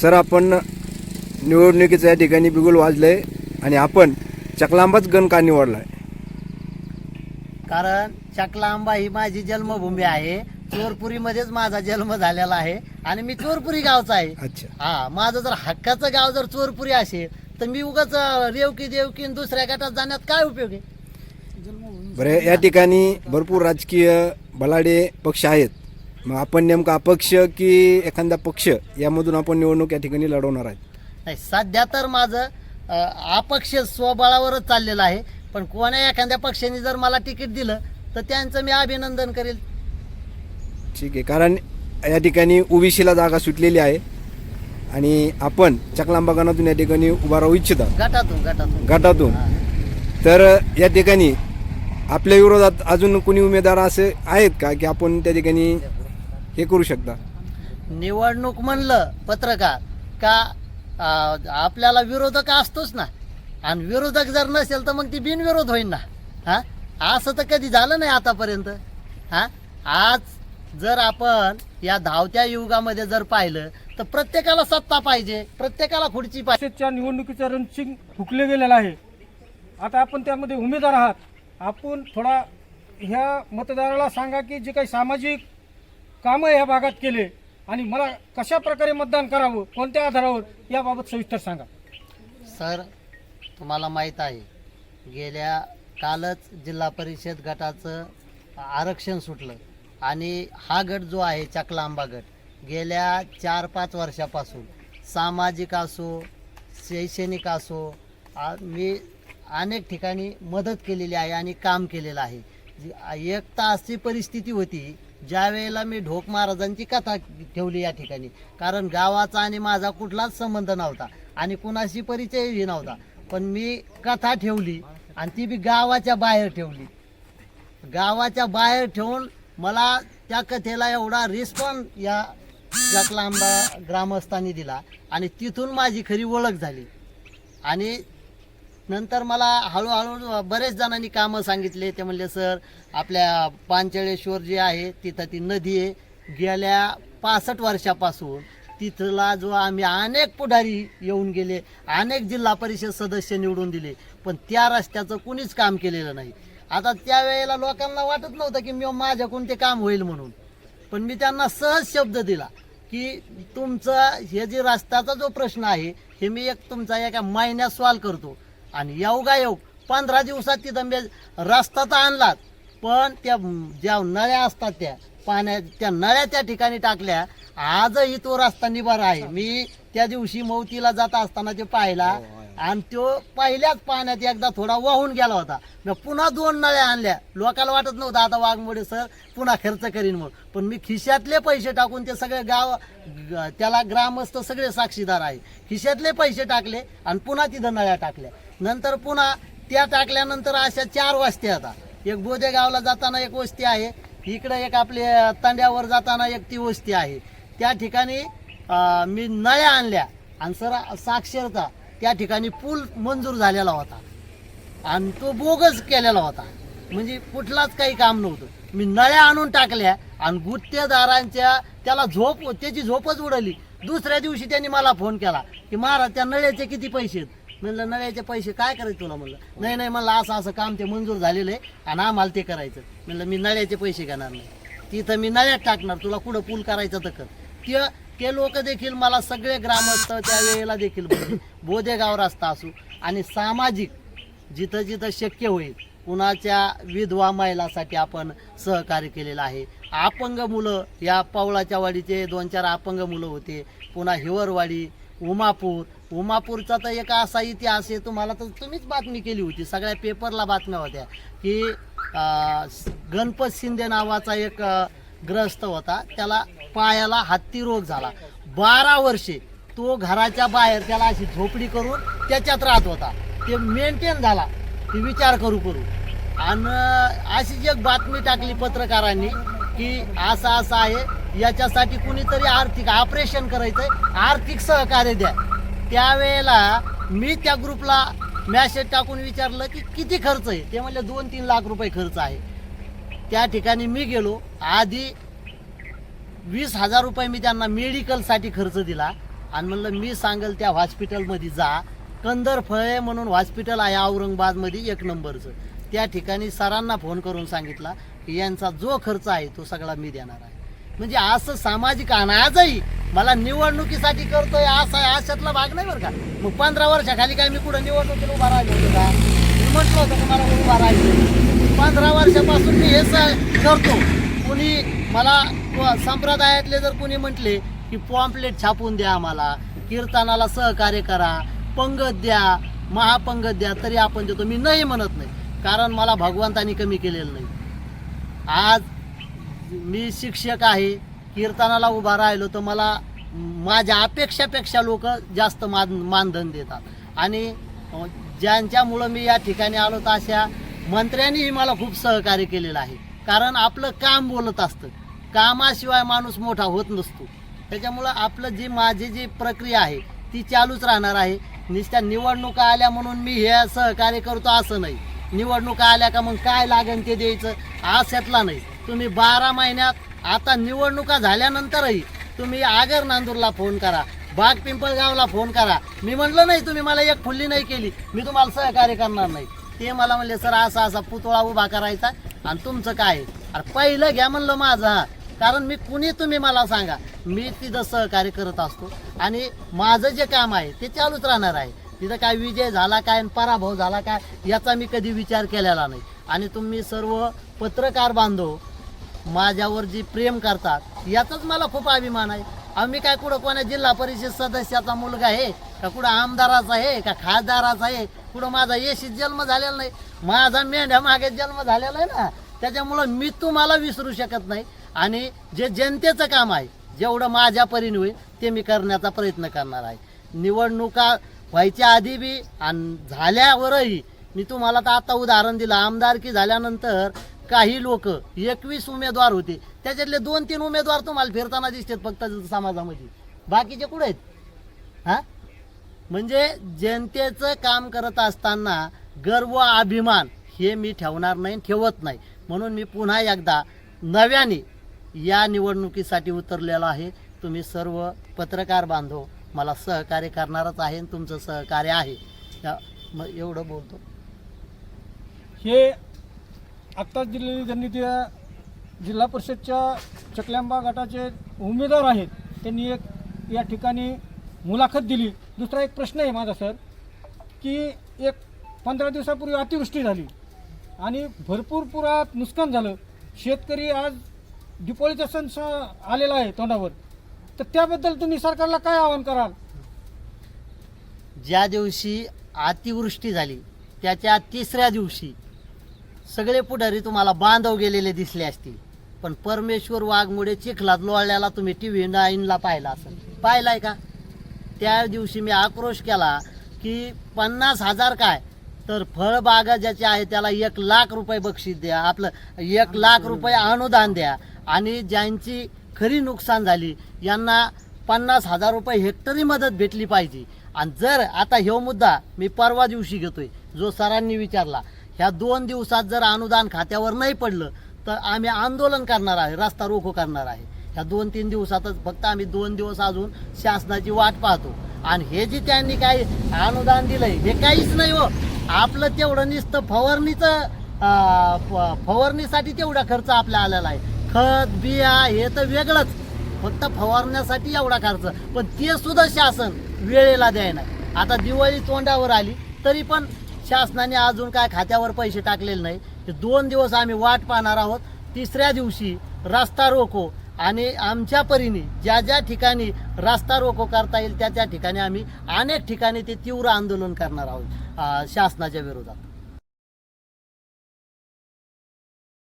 Sir आपण निवडणुकीचं या ठिकाणी बिगुल वाजलंय आणि आपण चकलांबाच गण का निवडलाय? कारण चकलांबा ही माझी जन्मभूमी आहे. चोरपुरीमध्येच माझा जन्म झालेला आहे आणि मी चोरपुरी गावचा आहे. अच्छा. हा माझं जर हक्काचं गाव जर चोरपुरी असेल तर मी उगाच रेवकी देवकी आणि दुसऱ्या गटात जाण्यात काय उपयोग आहे? बरं या ठिकाणी भरपूर राजकीय बलाढ्य पक्ष आहेत. मग आपण नेमका अपक्ष की एखादा पक्ष यामधून आपण निवडणूक या ठिकाणी लढवणार आहेत? नाही सध्या तर माझं अ, अपक्ष स्वबळावरच चाललेलं आहे. पण कोण्या एखाद्या पक्षाने जर मला तिकीट दिलं तर त्यांचं मी अभिनंदन करेल. ठीक आहे कारण या ठिकाणी ओबीसीला जागा सुटलेली आहे. आणि आपण चकलांबा गणातून या ठिकाणी उभा राहू इच्छिता? गटातून गटातून. गटातून. तर या ठिकाणी आपल्या विरोधात अजून कोणी उमेदवार असे आहेत का की आपण त्या ठिकाणी हे करू शकता. निवडणूक म्हणलं पत्रकार का आपल्याला विरोधक असतोच ना. आणि विरोधक जर नसेल तर मग ती बिनविरोध होईल ना. हा? असं तर कधी झालं नाही आतापर्यंत. हा? आज जर आपण या धावत्या युगामध्ये जर पाहिलं तर प्रत्येकाला सत्ता पाहिजे. प्रत्येकाला खुर्ची पाहिजे. निवडणुकीचं रणचिंग फुकले गेलेलं आहे. आता आपण त्यामध्ये उमेदवार आहात. आपण थोडा ह्या मतदाराला सांगा की जे काही सामाजिक कामं या भागात केले आणि मला कशा प्रकारे मतदान करावं कोणत्या आधारावर याबाबत सविस्तर सांगा. सर तुम्हाला माहीत आहे गेल्या कालच जिल्हा परिषद गटाचं आरक्षण सुटलं आणि हा गट जो आहे चकलांबा गट गेल्या चार पाच वर्षापासून सामाजिक असो शैक्षणिक असो मी अनेक ठिकाणी मदत केलेली आहे आणि काम केलेलं आहे. जी- एक अशी परिस्थिती होती ज्या वेळेला मी ढोक महाराजांची कथा ठेवली या ठिकाणी कारण गावाचा आणि माझा कुठलाच संबंध नव्हता आणि कुणाशी परिचयही नव्हता. पण मी कथा ठेवली आणि ती बी गावाच्या बाहेर ठेवली. गावाच्या बाहेर ठेवून मला त्या कथेला एवढा रिस्पॉन्स या जकलांबा ग्रामस्थांनी दिला आणि तिथून माझी खरी ओळख झाली. आणि नंतर मला हळूहळू बरेच जणांनी कामं सांगितले. ते म्हणले सर आपल्या पांचळेश्वर जे आहे तिथं ती नदी आहे. गेल्या पासष्ट वर्षापासून तिथला जो आम्ही अनेक पुढारी येऊन गेले अनेक जिल्हा परिषद सदस्य निवडून दिले पण त्या रस्त्याचं कुणीच काम केलेलं नाही. आता त्यावेळेला लोकांना वाटत नव्हतं की मी माझ्याकडून ते काम होईल म्हणून. पण मी त्यांना सहज शब्द दिला की तुमचं हे जे रस्त्याचा जो प्रश्न आहे हे मी एक तुमचा एका महिन्यात सॉल्व करतो. आणि योगा योग. पंधरा दिवसात तिथं मी रस्ता तर आणलाच पण त्या ज्या नळ्या असतात त्या पाण्या त्या नळ्या त्या ठिकाणी टाकल्या. आजही तो रस्ता निभार आहे. मी त्या दिवशी मौतीला जात असताना ते पाहिला. आणि तो पहिल्याच पाण्यात एकदा थोडा वाहून गेला होता. मी पुन्हा दोन नळ्या आणल्या. लोकांना वाटत नव्हतं आता वाघमोडे सर पुन्हा खर्च करीन म्हणून. पण मी खिशातले पैसे टाकून ते सगळे गाव त्याला ग्रामस्थ सगळे साक्षीदार आहे. खिशातले पैसे टाकले आणि पुन्हा तिथं नळ्या टाकल्या. नंतर पुन्हा त्या टाकल्यानंतर अशा चार वस्त्या आता. एक बोदेगावला जाताना एक वस्ती आहे इकडे एक आपले तांड्यावर जाताना एक ती वस्ती आहे. त्या ठिकाणी मी नळ्या आणल्या आणि सर साक्षरता त्या ठिकाणी पूल मंजूर झालेला होता. आणि तो बोगस केलेला होता. म्हणजे कुठलाच काही काम नव्हतं. मी नळ्या आणून टाकल्या आणि गुत्तेदारांच्या त्याला झोप त्याची झोपच उडाली. दुसऱ्या दिवशी त्यांनी मला फोन केला की महाराज त्या नळ्याचे किती पैसे आहेत? म्हणलं नळ्याचे पैसे काय करायचे तुला म्हणलं? नाही नाही म्हणलं असं असं काम ते मंजूर झालेलं आहे आणि आम्हाला ते करायचं. म्हणलं मी नळ्याचे पैसे घेणार नाही. तिथं मी नळ्यात टाकणार तुला कुठं पूल करायचं तर कर. ते ते लोक देखील मला सगळे ग्रामस्थ त्या वेळेला देखील बोलले. बोदेगाव रस्ता असू आणि सामाजिक जिथं जिथं शक्य होईल कुणाच्या विधवा महिलासाठी आपण सहकार्य केलेलं आहे. अपंग मुलं या पावळाच्या वाडीचे दोन चार अपंग मुलं होते. पुन्हा हिवरवाडी उमापूर उमापूरचा तर एक असा इतिहास आहे तुम्हाला तर तुम्हीच बातमी केली होती सगळ्या पेपरला बातम्या होत्या की गणपत शिंदे नावाचा एक ग्रस्त होता त्याला पायाला हत्ती रोग झाला. बारा वर्षे तो घराच्या बाहेर त्याला अशी झोपडी करून त्याच्यात राहत होता. ते मेंटेन झाला ते विचार करू करू. आणि अशी एक बातमी टाकली पत्रकारांनी की असं असं आहे याच्यासाठी कुणीतरी आर्थिक ऑपरेशन करायचंय आर्थिक सहकार्य द्या. त्यावेळेला मी त्या ग्रुपला मॅसेज टाकून विचारलं की किती खर्च आहे? ते म्हणले दोन तीन लाख रुपये खर्च आहे. त्या ठिकाणी मी गेलो. आधी वीस हजार रुपये मी त्यांना मेडिकलसाठी खर्च दिला. आणि म्हणलं मी सांगेल त्या हॉस्पिटलमध्ये जा. कंदर फळे म्हणून हॉस्पिटल आहे औरंगाबादमध्ये एक नंबरचं. त्या ठिकाणी सरांना फोन करून सांगितला की यांचा जो खर्च आहे तो सगळा मी देणार आहे. म्हणजे असं सामाजिक आणि आजही मला निवडणुकीसाठी करतोय असा अशातला भाग नाही बरं का. मग पंधरा वर्षाखाली काय मी कुठं निवडणुकीला उभा राहिलो होतो का? मी म्हटलं होतं तुम्हाला उभा राहायचं पंधरा वर्षापासून मी हे स- करतो. कुणी मला व- संप्रदायातले जर कुणी म्हटले की पॉम्पलेट छापून द्या आम्हाला कीर्तनाला सहकार्य करा पंगत द्या महापंगत द्या तरी आपण देतो. मी नाही म्हणत नाही कारण मला भगवंतानी कमी केलेलं नाही. आज मी शिक्षक आहे कीर्तनाला उभा राहिलो तर मला माझ्या अपेक्षापेक्षा लोक जास्त मान मानधन देतात. आणि ज्यांच्यामुळं मी या ठिकाणी आलो तर अशा मंत्र्यांनीही मला खूप सहकार्य केलेलं आहे. कारण आपलं काम बोलत असतं. कामाशिवाय माणूस मोठा होत नसतो. त्याच्यामुळं आपलं जी माझी जी प्रक्रिया आहे ती चालूच राहणार आहे. नुसत्या निवडणुका आल्या म्हणून मी हे सहकार्य करतो असं नाही. निवडणुका आल्या का मग काय लागेल ते द्यायचं? असं नाही. तुम्ही बारा महिन्यात आता निवडणुका झाल्यानंतरही तुम्ही आगर नांदूरला फोन करा बाग पिंपळगावला फोन करा. मी म्हणलं नाही तुम्ही मला एक फुल्ली नाही केली. मी तुम्हाला सहकार्य करणार नाही. ते मला म्हणले सर असा असा पुतळा उभा करायचा आणि तुमचं काय? आहे?" अरे पहिलं घ्या म्हणलं माझं. हा कारण मी कुणी तुम्ही मला सांगा? मी तिथं सहकार्य करत असतो आणि माझं जे काम आहे ते चालूच राहणार आहे. तिथं काय विजय झाला काय आणि पराभव झाला काय याचा मी कधी विचार केलेला नाही. आणि तुम्ही सर्व पत्रकार बांधव माझ्यावर जी प्रेम करतात याचाच मला खूप अभिमान आहे. आम्ही काय कुठं कोणा जिल्हा परिषद सदस्याचा मुलगा आहे का कुठं आमदाराचा आहे का खासदाराचा आहे कुठं माझा येशीत जन्म झालेला नाही. माझा मेंढ्या मागे जन्म झालेला आहे ना त्याच्यामुळं मी तुम्हाला विसरू शकत नाही. आणि जे जनतेचं काम आहे जेवढं माझ्या परीने होईल ते मी करण्याचा प्रयत्न करणार आहे. निवडणुका व्हायच्या आधी बी आणि झाल्यावरही मी तुम्हाला तर आता उदाहरण दिलं आमदारकी झाल्यानंतर काही लोक एकवीस उमेदवार होते. त्याच्यातले दोन तीन उमेदवार तुम्हाला फिरताना दिसतात फक्त समाजामध्ये. बाकीचे कुठे आहेत? हा? म्हणजे जनतेचं काम करत असताना गर्व अभिमान हे मी ठेवणार नाही ठेवत नाही. म्हणून मी पुन्हा एकदा नव्याने या निवडणुकीसाठी उतरलेलो आहे. तुम्ही सर्व पत्रकार बांधव मला सहकार्य करणारच आहे आणि तुमचं सहकार्य आहे. या- मग एवढं बोलतो. हे आत्ताच दिलेली त्यांनी त्या जिल्हा परिषदच्या चकल्यांबा गटाचे उमेदवार आहेत त्यांनी एक या ठिकाणी मुलाखत दिली. दुसरा एक प्रश्न आहे माझा सर की एक पंधरा दिवसापूर्वी अतिवृष्टी झाली आणि भरपूर पुरात नुकसान झालं. शेतकरी आज दिपावलीचा सण स- आलेला आहे तोंडावर. तर त्याबद्दल तुम्ही सरकारला काय आवाहन कराल? ज्या दिवशी अतिवृष्टी झाली त्याच्या तिसऱ्या दिवशी सगळे पुढारी तुम्हाला बांधव गेलेले दिसले असतील. पण परमेश्वर वाघमुळे चिखलात लोळल्याला तुम्ही टी व्ही नाईनला पाहिला असेल. पाहिलाय का? त्या दिवशी मी आक्रोश केला की पन्नास हजार काय? तर फळबागा ज्याच्या आहे त्याला एक लाख रुपये बक्षीस द्या. आपलं एक लाख रुपये अनुदान द्या. आणि ज्यांची खरी नुकसान झाली यांना पन्नास हजार रुपये हेक्टरी मदत भेटली पाहिजे. आणि जर आता ह्यो मुद्दा मी परवा दिवशी घेतोय जो सरांनी विचारला ह्या दोन दिवसात जर अनुदान खात्यावर नाही पडलं तर आम्ही आंदोलन करणार आहे रस्ता रोको करणार आहे. ह्या दोन तीन दिवसातच फक्त आम्ही दोन दिवस अजून शासनाची वाट पाहतो. आणि हे जे त्यांनी काही अनुदान दिलंय हे काहीच नाही हो. आपलं तेवढं नुसतं फवारणीचं फ- फवारणीसाठी तेवढा खर्च आपल्या आलेला आहे. खत बिया हे तर वेगळंच. फक्त फवारण्यासाठी एवढा खर्च. पण ते सुद्धा शासन वेळेला द्यायला आता दिवाळी तोंडावर आली तरी पण शासनाने अजून काय खात्यावर पैसे टाकलेले नाही. हे दोन दिवस आम्ही वाट पाहणार आहोत. तिसऱ्या दिवशी रस्ता रोको आणि आमच्या परीने ज्या ज्या ठिकाणी रस्ता रोको करता येईल त्या त्या ठिकाणी आम्ही अनेक ठिकाणी ते तीव्र आंदोलन करणार आहोत शासनाच्या विरोधात.